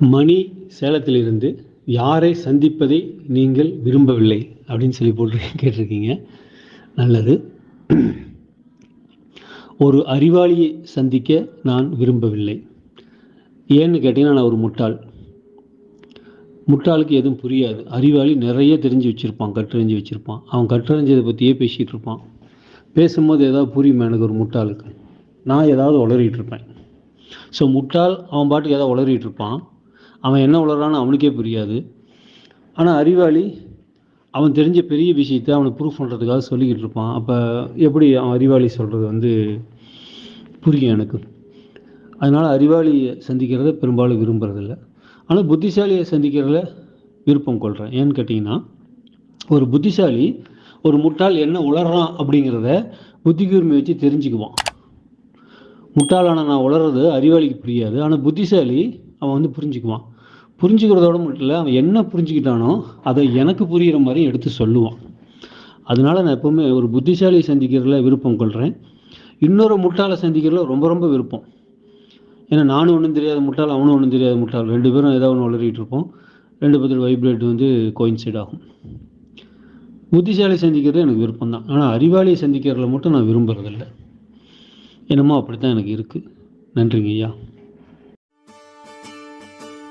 மணி சேலத்திலிருந்து யாரை சந்திப்பதை நீங்கள் விரும்பவில்லை அப்படின்னு சொல்லி போட்டு கேட்டிருக்கீங்க. நல்லது. ஒரு அறிவாளியை சந்திக்க நான் விரும்பவில்லை. ஏன்னு கேட்டிங்கன்னா நான் ஒரு முட்டாள். முட்டாளுக்கு எதுவும் புரியாது. அறிவாளி நிறைய தெரிஞ்சு வச்சுருப்பான் கற்றறிஞ்சு வச்சுருப்பான். அவன் கற்றறிஞ்சதை பற்றியே பேசிகிட்டு இருப்பான். பேசும்போது ஏதாவது புரியுமா எனக்கு ஒரு முட்டாளுக்கு? நான் ஏதாவது உளறிட்டு இருப்பேன். ஸோ முட்டாள் அவன் பாட்டுக்கு ஏதாவது உளறிட்டு இருப்பான். அவன் என்ன உளறான்னு அவனுக்கே புரியாது. ஆனால் அறிவாளி அவன் தெரிஞ்ச பெரிய விஷயத்தை அவனுக்கு ப்ரூஃப் பண்ணுறதுக்காக சொல்லிக்கிட்டு இருப்பான். அப்போ எப்படி அவன் அறிவாளி சொல்கிறது வந்து புரியும் எனக்கு. அதனால் அறிவாளியை சந்திக்கிறத பெரும்பாலும் விரும்புகிறதில்ல ஆனால் புத்திசாலியை சந்திக்கிறதுல விருப்பம் கொள்கிறேன் ஏன்னு கேட்டிங்கன்னா ஒரு புத்திசாலி ஒரு முட்டாள் என்ன உளறான் அப்படிங்கிறத புத்தி கூர்மை வச்சு தெரிஞ்சுக்குவான். முட்டாளான நான் உளறது அறிவாளிக்கு புரியாது. ஆனால் புத்திசாலி அவன் வந்து புரிஞ்சுக்குவான். புரிஞ்சுக்கிறதோட மட்டும் இல்லை அவன் என்ன புரிஞ்சுக்கிட்டானோ அதை எனக்கு புரிகிற மாதிரி எடுத்து சொல்லுவான். அதனால நான் எப்போவுமே ஒரு புத்திசாலியை சந்திக்கிறதுல விருப்பம் கொள்கிறேன் இன்னொரு முட்டாளை சந்திக்கிறதுல ரொம்ப ரொம்ப விருப்பம். ஏன்னா நானும் ஒன்றும் தெரியாத முட்டாள் அவனும் ஒன்றும் தெரியாத முட்டாள். ரெண்டு பேரும் ஏதாவது ஒன்று வளரிகிட்டு இருப்போம். ரெண்டு பேர்த்தோட வைப்ரேட் வந்து கோயின்சைட் ஆகும். புத்திசாலி சந்திக்கிறது எனக்கு விருப்பம் தான். ஆனால் அறிவாளியை சந்திக்கிறதுல மட்டும் நான் விரும்புகிறதில்ல என்னமோ அப்படித்தான் எனக்கு இருக்குது நன்றிங்க ஐயா